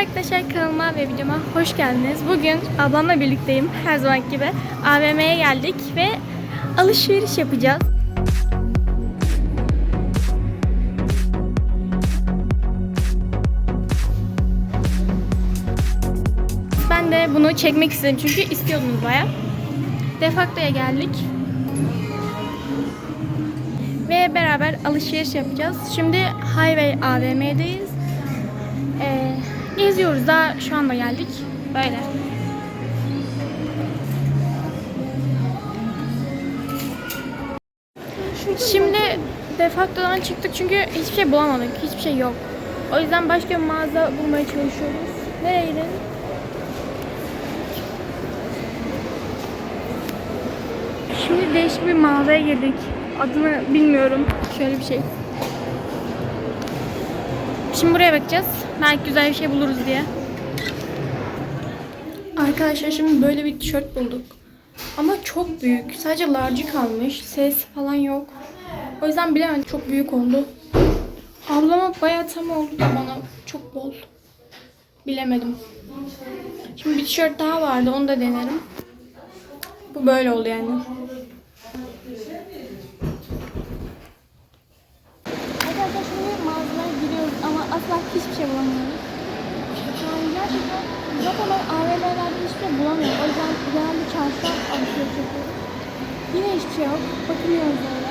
arkadaşlar kanalıma ve videoma hoş geldiniz. Bugün ablamla birlikteyim her zaman gibi. AVM'ye geldik ve alışveriş yapacağız. Ben de bunu çekmek istedim çünkü istiyordunuz baya. Defakto'ya geldik. Ve beraber alışveriş yapacağız. Şimdi Highway AVM'deyiz. Geziyoruz daha şu anda geldik. Böyle. Şimdi defaktodan çıktık çünkü hiçbir şey bulamadık. Hiçbir şey yok. O yüzden başka bir mağaza bulmaya çalışıyoruz. Nereye gidelim? Şimdi değişik bir mağazaya girdik. Adını bilmiyorum. Şöyle bir şey. Şimdi buraya bakacağız. Belki güzel bir şey buluruz diye. Arkadaşlar şimdi böyle bir tişört bulduk. Ama çok büyük. Sadece large'ı kalmış. Ses falan yok. O yüzden bilemedim. Çok büyük oldu. Ablama bayağı tam oldu da bana çok bol. Bilemedim. Şimdi bir tişört daha vardı. Onu da denerim. Bu böyle oldu yani. Arkadaşlar şimdi mağazaya giriyoruz ama asla hiçbir şey bulamıyoruz. Yani gerçekten zaten ben AVM'lerde hiçbir şey bulamıyorum. O yüzden genelde çarşıdan alışveriş yapıyorum. Yine hiçbir şey yok. Bakınıyoruz öyle.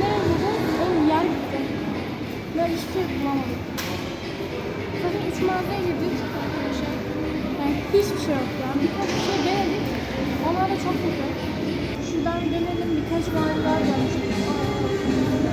Nereye gideceğiz? Oğlum yer gitti. Ben hiçbir şey bulamadım. Zaten üç mağazaya girdik arkadaşlar. Yani hiçbir şey yok ya. Birkaç bir şey denedik. Onlar da çok kötü. Şuradan dönelim birkaç mağaza daha.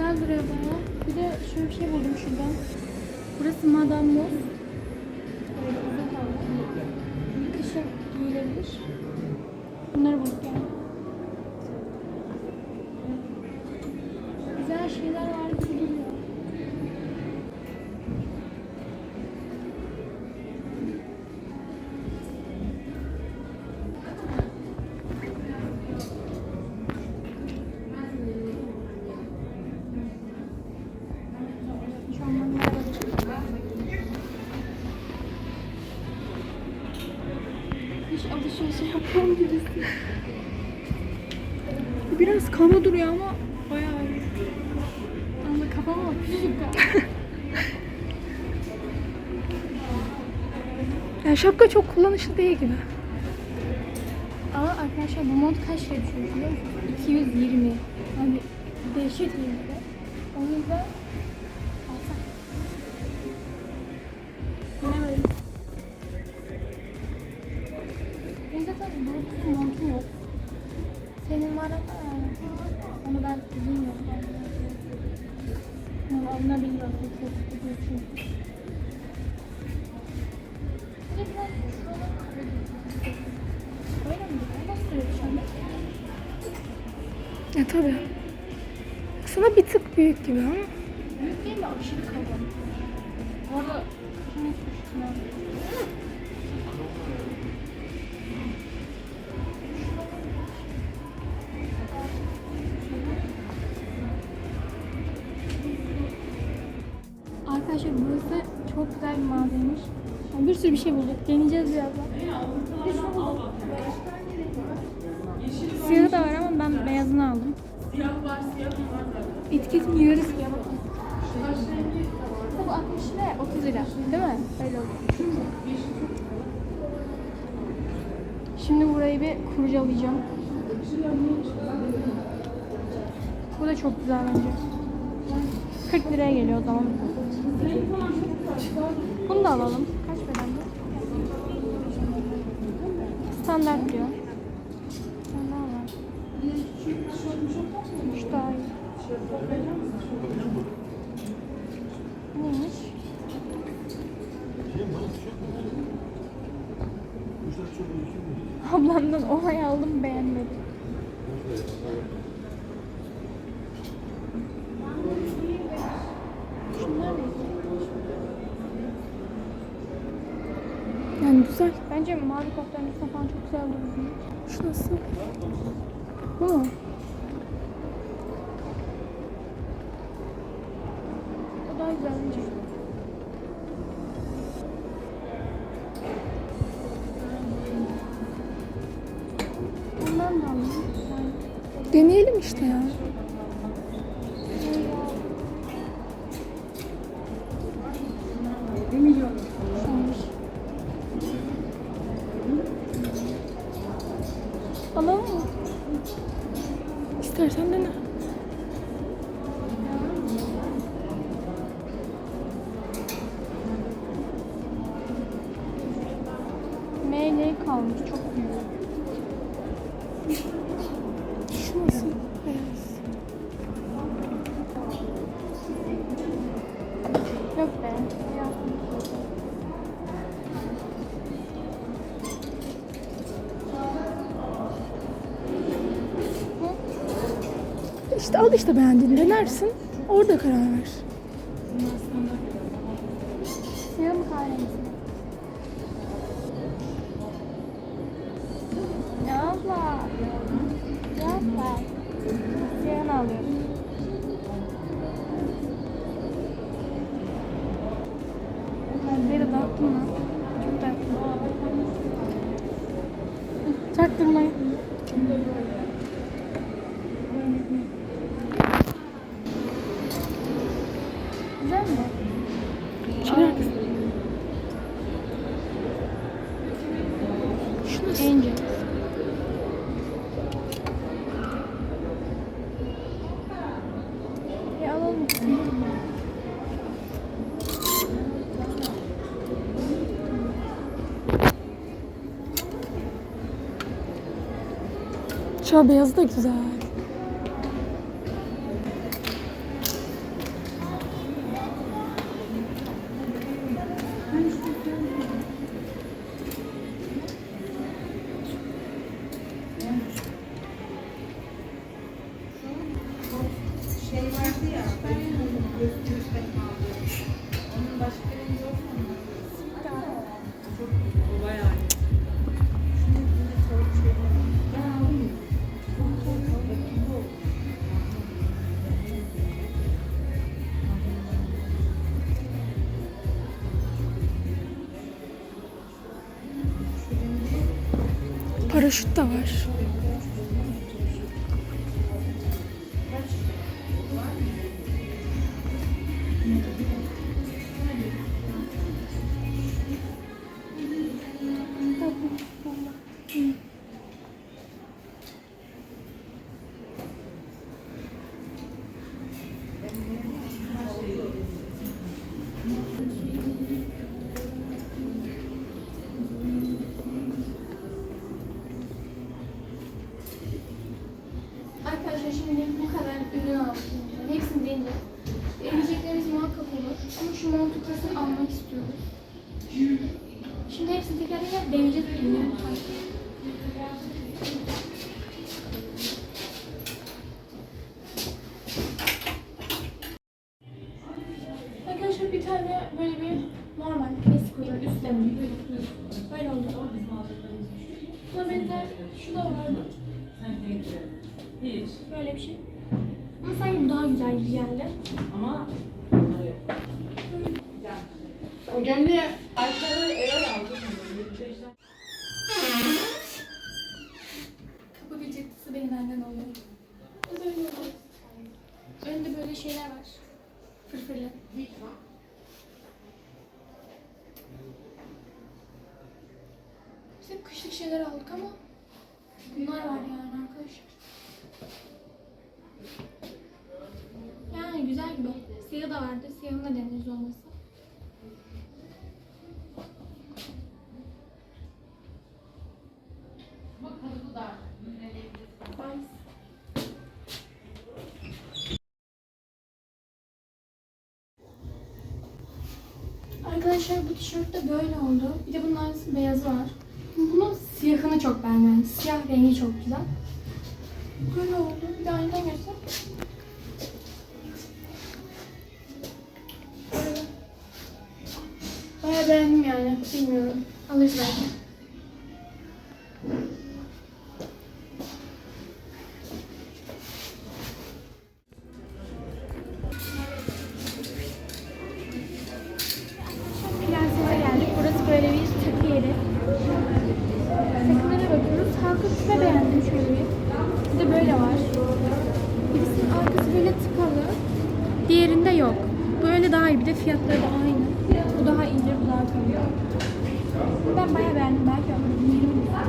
Güzel duruyor baya. Bir de şöyle bir şey buldum şuradan. Burası Madame Moss. Böyle uzun kollu. Kışın giyilebilir. Bunları bulduk yani. Ya şapka çok kullanışlı değil gibi. Ama arkadaşlar bu mont kaç lira düşüyor biliyor musunuz? 220. Yani dehşet bir. O yüzden tabii. Sana bir tık büyük gibi ama. Büyük değil de aşırı kalın. Bu arada. Arkadaşlar burası çok güzel bir mağazaymış. Yani bir sürü bir şey bulduk. Deneyeceğiz birazdan. Siyahı da var ama ben beyazını aldım. Etiketin yarısı ya bakın. Bu 60 ve 30 lira değil mi? Öyle oluyor. Şimdi burayı bir kurcalayacağım. Bu da çok güzel bence. 40 liraya geliyor o zaman. Bunu da alalım. Kaç beden bu? Standart diyor. Ne var? Şu daha iyi. Neymiş? Ablamdan onay aldım beğenmedim. Yani güzel. Bence mavi üstüne falan çok güzel durur. Şu nasıl? Deneyelim işte ya. Alalım mı? İstersen dene. ML kalmış çok büyük. İşte al işte beğendiğini denersin. Orada karar ver. Siyah mı kahverengi mi? Ya abla. Yapma. Siyahını alıyorum. Kalpleri dağıttın mı? Çok dağıttın. Çaktırmayın. An beyazı da güzel. Paraşüt de var. Arkadaşlar şimdi bu kadar ürün aldık. Hepsini deneyeceğiz. Deneyeceklerimiz muhakkak olur. Ama şu montu kesin almak istiyoruz. Şimdi hepsini teker teker deneyeceğiz. Fırfırlı. İşte kışlık şeyler aldık ama bunlar var yani arkadaşlar. Yani güzel gibi. Siyahı da vardı. Siyahını da deneriz olmasa. Tişört de böyle oldu. Bir de bunun aynısı beyazı var. Bunun siyahını çok beğendim. Siyah rengi çok güzel. Böyle oldu. Bir de aynadan göster. Bayağı beğendim yani. Bilmiyorum. Alırız belki. Prenses'e geldik. Burası böyle bir takı yeri. Takılara bakıyoruz. Halka küpe beğendim şöyle bir. Bir de böyle var. Birisinin arkası böyle tıkalı. Diğerinde yok. Böyle daha iyi. Bir de fiyatları da aynı. Bu daha iyidir, bu daha kalıyor. Ben bayağı beğendim. Belki alırım. 20 lira.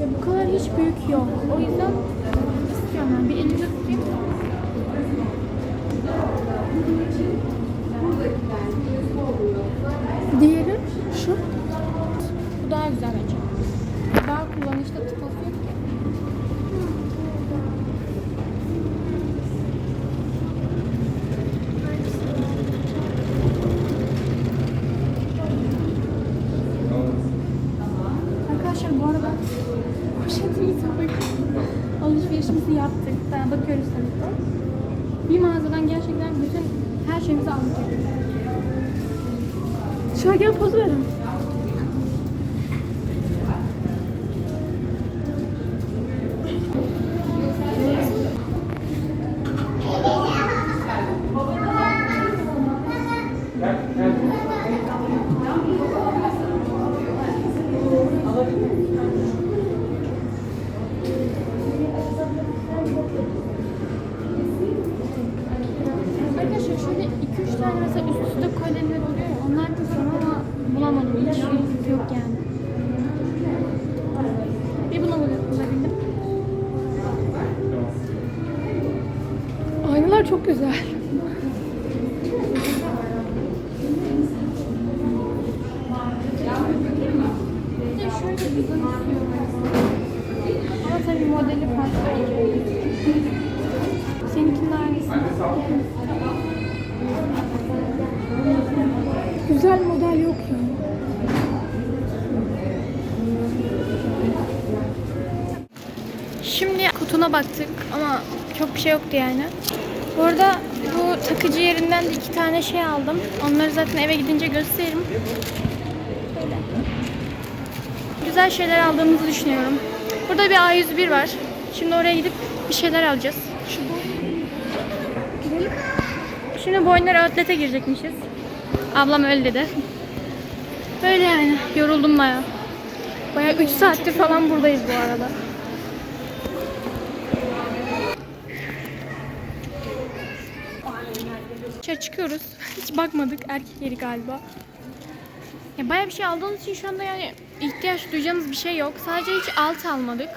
Ve bu kadar hiç büyük yok. O yüzden istiyorum ben. Bir elimde tutayım. Diğeri şu. Bu daha güzel bence. Daha kullanışlı tıpası yok ki. Arkadaşlar bu arada poşetimize bakın. Alışverişimizi yaptık. Daha bakıyoruz tabii ki. Bir mağazadan gerçekten bütün her şeyimizi aldık. Şöyle gel poz verin. Çok güzel. Ama tabii modeli farklı. Seninkinin aynısı. Güzel model yok ya. Şimdi kutuna baktık ama çok bir şey yoktu yani. Bu arada bu takıcı yerinden de iki tane şey aldım. Onları zaten eve gidince gösteririm. Böyle. Güzel şeyler aldığımızı düşünüyorum. Burada bir A101 var. Şimdi oraya gidip bir şeyler alacağız. Gidelim. Şimdi boynları outlet'e girecekmişiz. Ablam öyle dedi. Böyle yani. Yoruldum baya. Baya 3 saattir falan buradayız bu arada. Dışarı çıkıyoruz. Hiç bakmadık. Erkek yeri galiba. Ya bayağı bir şey aldığımız için şu anda yani ihtiyaç duyacağımız bir şey yok. Sadece hiç alt almadık.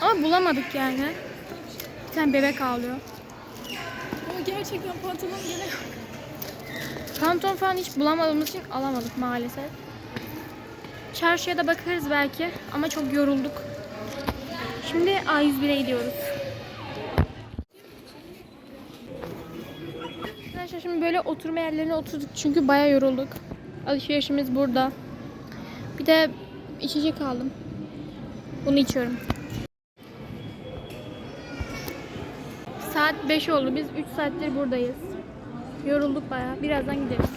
Ama bulamadık yani. Bir tane bebek ağlıyor. Ama gerçekten pantolon gene yok. Pantolon falan hiç bulamadığımız için alamadık maalesef. Çarşıya da bakarız belki ama çok yorulduk. Şimdi A101'e gidiyoruz. Arkadaşlar şimdi böyle oturma yerlerine oturduk çünkü bayağı yorulduk. Alışverişimiz burada. Bir de içecek aldım. Bunu içiyorum. Saat 5 oldu. Biz 3 saattir buradayız. Yorulduk bayağı. Birazdan gideriz.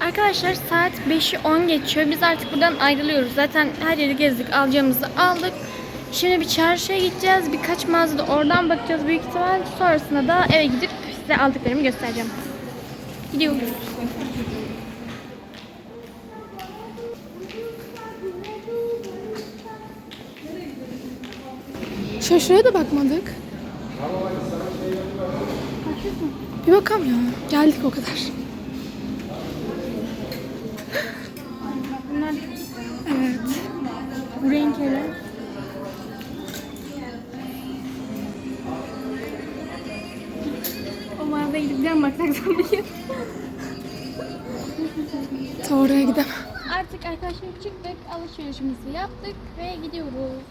Arkadaşlar saat 5'i 10 geçiyor. Biz artık buradan ayrılıyoruz. Zaten her yeri gezdik. Alacağımızı aldık. Şimdi bir çarşıya gideceğiz. Birkaç mağazada oradan bakacağız büyük ihtimal. Sonrasında da eve gidip size aldıklarımı göstereceğim. Gidiyoruz. Şuraya da bakmadık. Bir bakalım ya. Geldik o kadar. Zorundayız. Ta oraya gidemem. Artık arkadaşlar çıktık, alışverişimizi yaptık ve gidiyoruz.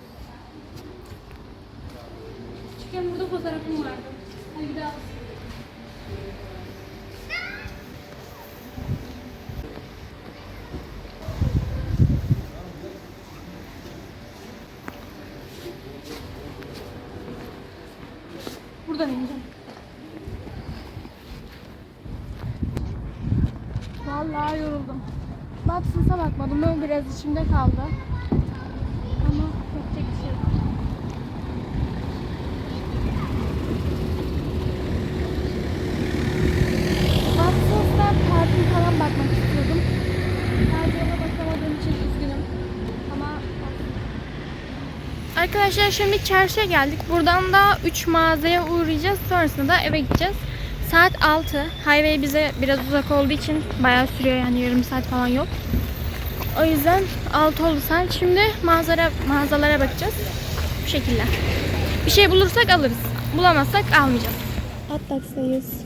Çıkın burada fotoğrafım vardı. Hadi bir daha. Buradan ineceğim. Vallahi yoruldum. Baksınsa bakmadım. Böyle biraz içimde kaldı. Ama yapacak bir şey yok. Falan bakmak istiyordum. Sadece ona bakamadığım için üzgünüm. Ama Arkadaşlar şimdi çarşıya geldik. Buradan da 3 mağazaya uğrayacağız. Sonrasında da eve gideceğiz. Saat 6. Highway bize biraz uzak olduğu için bayağı sürüyor yani yarım saat falan yok. O yüzden 6 oldu saat. Şimdi mağazara, mağazalara bakacağız. Bu şekilde. Bir şey bulursak alırız. Bulamazsak almayacağız. Atlaksayız.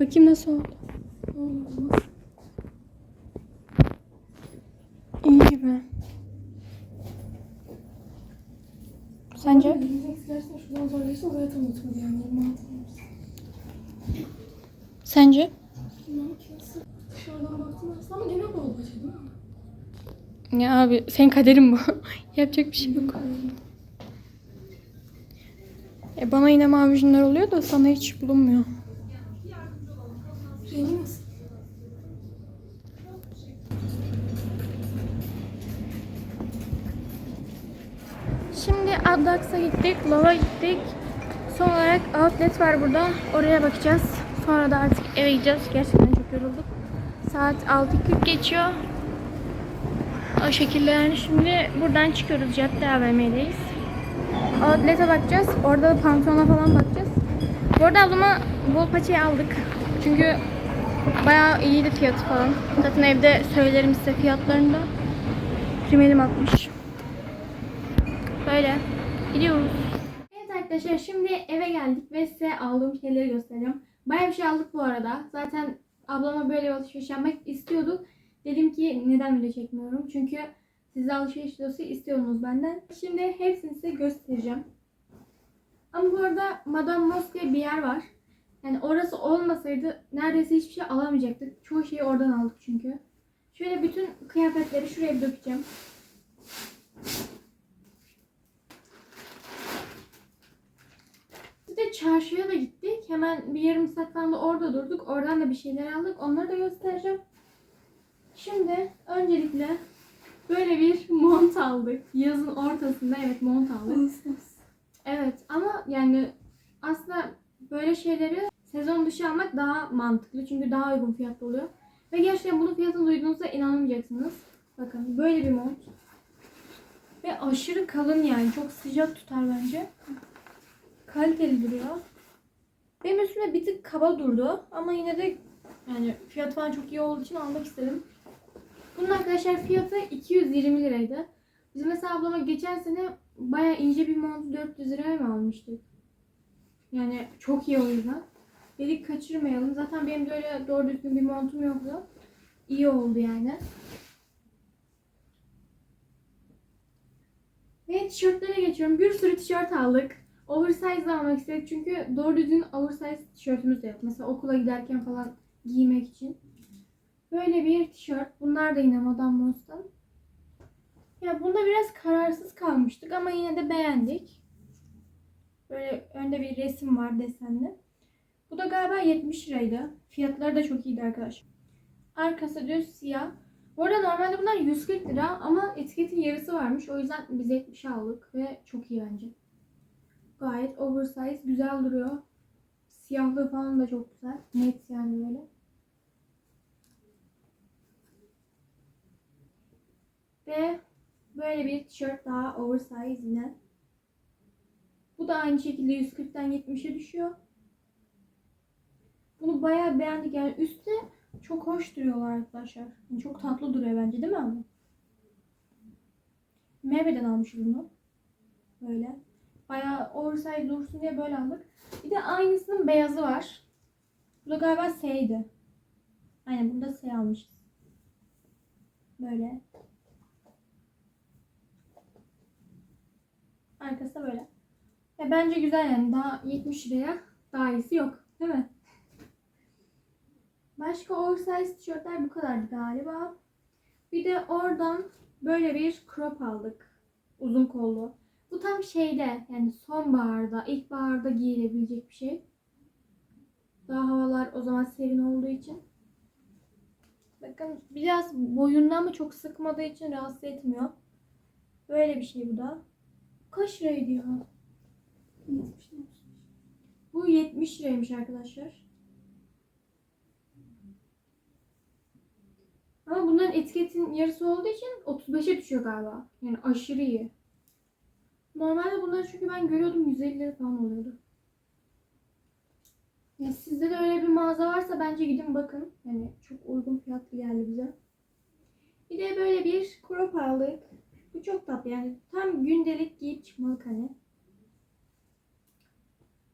Bakayım nasıl oldu. İyi gibi. Sence? Gerçekten şuradan zorluyorsa zaten oturdu yani. 26 Sence? Ya abi senin kaderin bu. Yapacak bir şey yok. E bana yine mavi oluyor da sana hiç bulunmuyor. Rengi nasıl? Addax'a gittik, Lova gittik. Son olarak outlet var burada. Oraya bakacağız. Sonra da artık eve gideceğiz. Gerçekten çok yorulduk. Saat 6.40 geçiyor. O şekilde yani şimdi buradan çıkıyoruz. Cadde AVM'deyiz. Outlet'e bakacağız. Orada da pantolona falan bakacağız. Bu arada ablama bol paçayı aldık. Çünkü bayağı iyiydi fiyatı falan. Zaten evde söylerim size fiyatlarını da. Primerim atmış. Böyle gidiyoruz. Evet arkadaşlar şimdi eve geldik ve size aldığım şeyleri göstereceğim. Bayağı bir şey aldık bu arada. Zaten ablama böyle alışveriş yapmak istiyordu. Dedim ki neden video çekmiyorum? Çünkü siz alışveriş videosu istiyordunuz benden. Şimdi hepsini size göstereceğim. Ama bu arada Madame Mosque bir yer var. Yani orası olmasaydı neredeyse hiçbir şey alamayacaktık. Çoğu şeyi oradan aldık çünkü. Şöyle bütün kıyafetleri şuraya dökeceğim. De çarşıya da gittik. Hemen bir yarım saat falan da orada durduk. Oradan da bir şeyler aldık. Onları da göstereceğim. Şimdi öncelikle böyle bir mont aldık. Yazın ortasında evet mont aldık. Evet ama yani aslında böyle şeyleri sezon dışı almak daha mantıklı. Çünkü daha uygun fiyatlı oluyor. Ve gerçekten bunun fiyatını duyduğunuzda inanamayacaksınız. Bakın böyle bir mont. Ve aşırı kalın yani. Çok sıcak tutar bence kaliteli duruyor. Benim üstüme bir tık kaba durdu ama yine de yani fiyat falan çok iyi olduğu için almak istedim. Bunun arkadaşlar fiyatı 220 liraydı. Biz mesela ablama geçen sene baya ince bir mont 400 liraya mı almıştık? Yani çok iyi o yüzden. Dedik kaçırmayalım. Zaten benim de öyle doğru düzgün bir montum yoktu. İyi oldu yani. Ve tişörtlere geçiyorum. Bir sürü tişört aldık. Oversize almak istedik çünkü doğru düzgün oversize tişörtümüz de yok. Mesela okula giderken falan giymek için. Böyle bir tişört. Bunlar da yine Madame Mos'tan. Ya bunda biraz kararsız kalmıştık ama yine de beğendik. Böyle önde bir resim var desenli. Bu da galiba 70 liraydı. Fiyatları da çok iyiydi arkadaşlar. Arkası düz siyah. Bu arada normalde bunlar 140 lira ama etiketin yarısı varmış. O yüzden biz 70 aldık ve çok iyi bence. Gayet oversize, güzel duruyor. Siyahlığı falan da çok güzel. Net yani böyle. Ve böyle bir tişört daha oversize yine. Bu da aynı şekilde 140'tan 70'e düşüyor. Bunu bayağı beğendik. Yani üstte çok hoş duruyorlar arkadaşlar. Yani çok tatlı duruyor bence değil mi abi? Meyveden almışız bunu. Böyle. Bayağı oversize dursun diye böyle aldık. Bir de aynısının beyazı var. Bu da galiba S'ydi. Aynen bunda S almışız. Böyle. Arkası da böyle. Ya bence güzel yani. Daha 70 liraya daha iyisi yok. Değil mi? Başka oversize tişörtler bu kadardı galiba. Bir de oradan böyle bir crop aldık. Uzun kollu. Bu tam şeyde yani sonbaharda, ilkbaharda giyilebilecek bir şey. Daha havalar o zaman serin olduğu için. Bakın biraz boyundan mı çok sıkmadığı için rahatsız etmiyor. Böyle bir şey bu da. Kaç liraydı ya? 70 lira. Bu 70 liraymış arkadaşlar. Ama bunların etiketin yarısı olduğu için 35'e düşüyor galiba. Yani aşırı iyi. Normalde bunları çünkü ben görüyordum 150 lira falan oluyordu. Ya sizde de öyle bir mağaza varsa bence gidin bakın. Yani çok uygun fiyatlı geldi bize. Bir de böyle bir crop aldık. Bu çok tatlı yani tam gündelik giyip çıkmalık hani.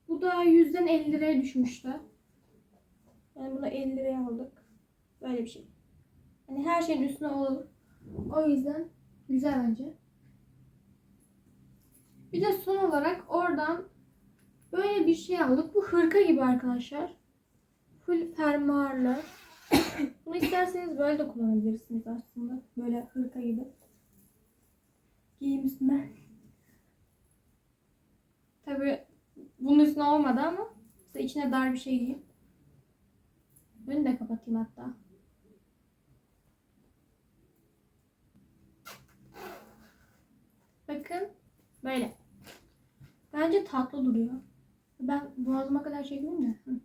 Bu da 100'den 50 liraya düşmüştü. Yani bunu 50 liraya aldık. Böyle bir şey. Hani her şeyin üstüne olur. O yüzden güzel bence. Bir de son olarak oradan böyle bir şey aldık. Bu hırka gibi arkadaşlar. Full fermuarlı. Bunu isterseniz böyle de kullanabilirsiniz aslında. Böyle hırka gibi. Giyim üstüne. Tabii bunun üstüne olmadı ama size içine dar bir şey giyeyim. Önünü de kapatayım hatta. Bakın böyle. Bence tatlı duruyor. Ben boğazıma kadar çekmeyeyim de. Hı.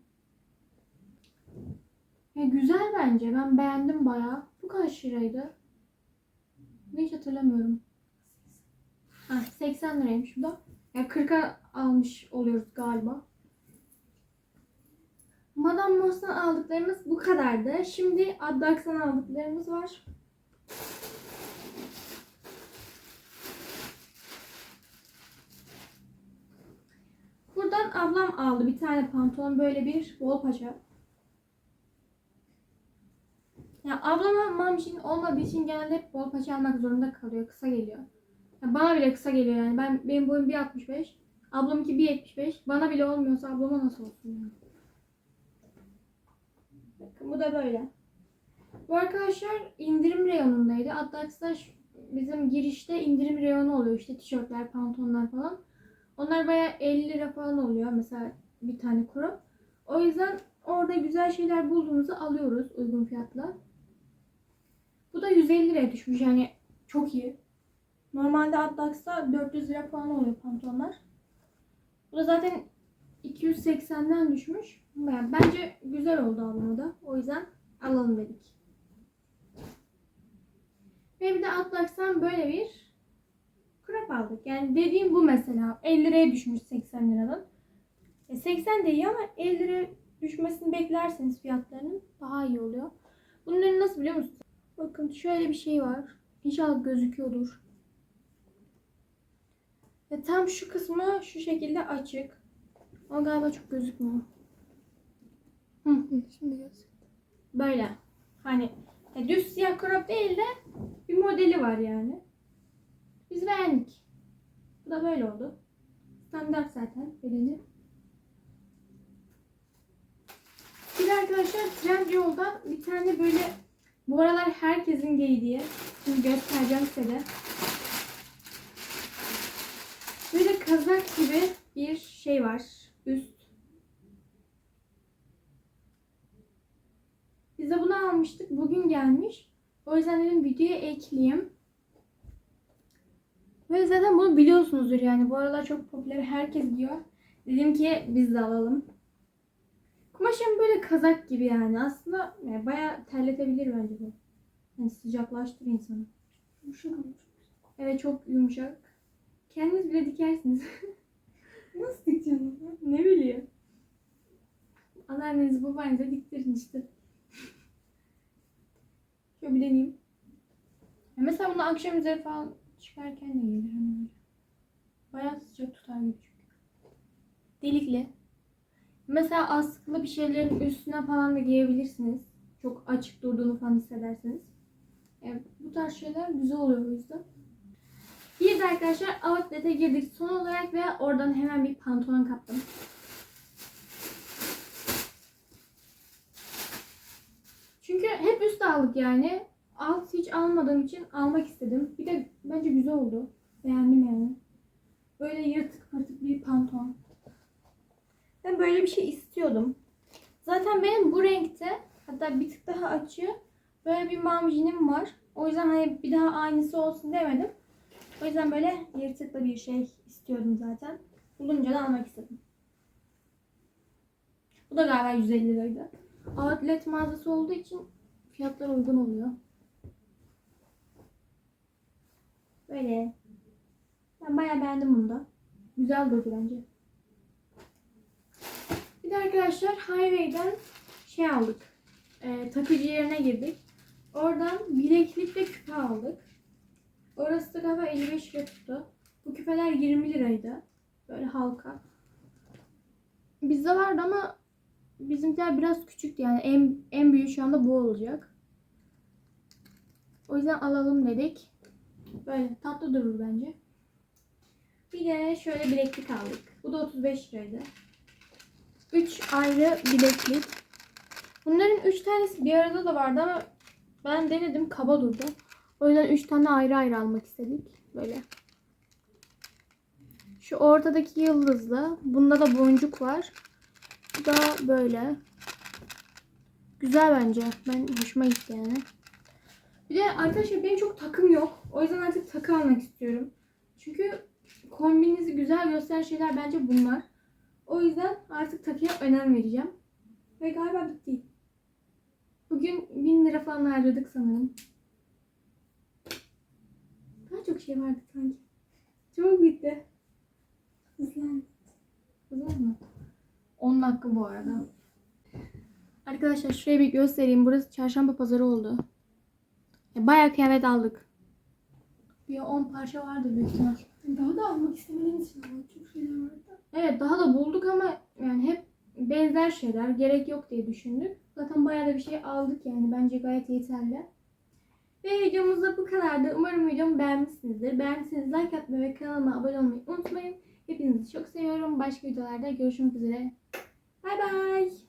Ya güzel bence. Ben beğendim bayağı. Bu kaç liraydı? Hiç hatırlamıyorum. Ha, 80 liraymış bu da. Ya 40'a almış oluyoruz galiba. Madame Moss'tan aldıklarımız bu kadardı. Şimdi Addax'tan aldıklarımız var. Buradan ablam aldı bir tane pantolon böyle bir bol paça. Ya ablama mamşin olmadığı için genelde hep bol paça almak zorunda kalıyor. Kısa geliyor. Ya bana bile kısa geliyor yani. Ben benim boyum 1.65. Ablamınki 1.75. Bana bile olmuyorsa ablama nasıl olsun yani. Bakın bu da böyle. Bu arkadaşlar indirim reyonundaydı. Addax'ta şu- bizim girişte indirim reyonu oluyor. İşte tişörtler, pantolonlar falan. Onlar bayağı 50 lira falan oluyor. Mesela bir tane crop. O yüzden orada güzel şeyler bulduğumuzu alıyoruz uygun fiyatla. Bu da 150 liraya düşmüş yani çok iyi. Normalde Addax'ta 400 lira falan oluyor pantolonlar. Bu da zaten 280'den düşmüş. Yani bence güzel oldu ablama da. O yüzden alalım dedik. Ve bir de Atlax'tan böyle bir aldık. Yani dediğim bu mesela. 50 liraya düşmüş 80 liradan. E 80 de iyi ama 50 liraya düşmesini beklerseniz fiyatlarının daha iyi oluyor. Bunların nasıl biliyor musunuz? Bakın şöyle bir şey var. İnşallah gözüküyordur. Ve tam şu kısmı şu şekilde açık. Ama galiba çok gözükmüyor. Hı. Şimdi göz. Böyle. Hani ya düz siyah crop değil de bir modeli var yani. Biz beğendik. Bu da böyle oldu. Standart zaten bedeni. Bir de arkadaşlar Trendyol'da bir tane böyle bu aralar herkesin giydiği şimdi göstereceğim size de. Böyle kazak gibi bir şey var. Üst Biz de bunu almıştık. Bugün gelmiş. O yüzden dedim videoya ekleyeyim. Ve zaten bunu biliyorsunuzdur yani. Bu aralar çok popüler. Herkes giyiyor. Dedim ki biz de alalım. Kumaşım böyle kazak gibi yani. Aslında yani bayağı terletebilir bence bu. Yani sıcaklaştırır insanı. Yumuşak. Evet çok yumuşak. Kendiniz bile dikersiniz. Nasıl dikeceğim onu? ne bileyim. Allah annenizi babanıza diktirin işte. Şöyle bir deneyeyim. Ya mesela bunu akşam üzeri falan çıkarken de gelir hani böyle. Bayağı sıcak tutar gibi çünkü. Delikli. Mesela askılı bir şeylerin üstüne falan da giyebilirsiniz. Çok açık durduğunu falan hissederseniz. Yani bu tarz şeyler güzel oluyor o yüzden. Bir de arkadaşlar outlet'e girdik son olarak ve oradan hemen bir pantolon kaptım. Çünkü hep üst aldık yani. Alt hiç almadığım için almak istedim. Bir de bence güzel oldu. Beğendim yani. Böyle yırtık pırtık bir pantolon. Ben böyle bir şey istiyordum. Zaten benim bu renkte hatta bir tık daha açı böyle bir mavicinim var. O yüzden hani bir daha aynısı olsun demedim. O yüzden böyle yırtıklı bir şey istiyordum zaten. Bulunca da almak istedim. Bu da galiba 150 liraydı. Outlet mağazası olduğu için fiyatlar uygun oluyor. Böyle. Ben bayağı beğendim bunu da. Güzel durdu bence. Bir de arkadaşlar Highway'den şey aldık. Ee, takıcı yerine girdik. Oradan bileklik ve küpe aldık. Orası da galiba 55 lira tuttu. Bu küpeler 20 liraydı. Böyle halka. Bizde vardı ama bizimkiler biraz küçüktü yani en, en büyüğü şu anda bu olacak. O yüzden alalım dedik. Böyle tatlı durur bence. Bir de şöyle bileklik aldık. Bu da 35 liraydı. 3 ayrı bileklik. Bunların 3 tanesi bir arada da vardı ama ben denedim kaba durdu. O yüzden 3 tane ayrı ayrı almak istedik. Böyle. Şu ortadaki yıldızlı. Bunda da boncuk var. Bu da böyle. Güzel bence. Ben hoşuma gitti yani. Bir de arkadaşlar benim çok takım yok. O yüzden artık takı almak istiyorum. Çünkü kombininizi güzel gösteren şeyler bence bunlar. O yüzden artık takıya önem vereceğim. Ve galiba bitti. Bugün 1000 lira falan harcadık sanırım. Daha çok şey vardı sanki. Çok bitti. Hızlan. Hızlan mı? 10 dakika bu arada. Arkadaşlar şuraya bir göstereyim. Burası çarşamba pazarı oldu. Ya Bayağı kıyafet aldık. Bir 10 parça vardı büyük ihtimal. Daha da almak istemediğiniz için ama çok şeyler vardı. Evet daha da bulduk ama yani hep benzer şeyler. Gerek yok diye düşündük. Zaten bayağı da bir şey aldık yani. Bence gayet yeterli. Ve videomuz da bu kadardı. Umarım videomu beğenmişsinizdir. Beğendiyseniz like atmayı ve kanalıma abone olmayı unutmayın. Hepinizi çok seviyorum. Başka videolarda görüşmek üzere. Bay bay.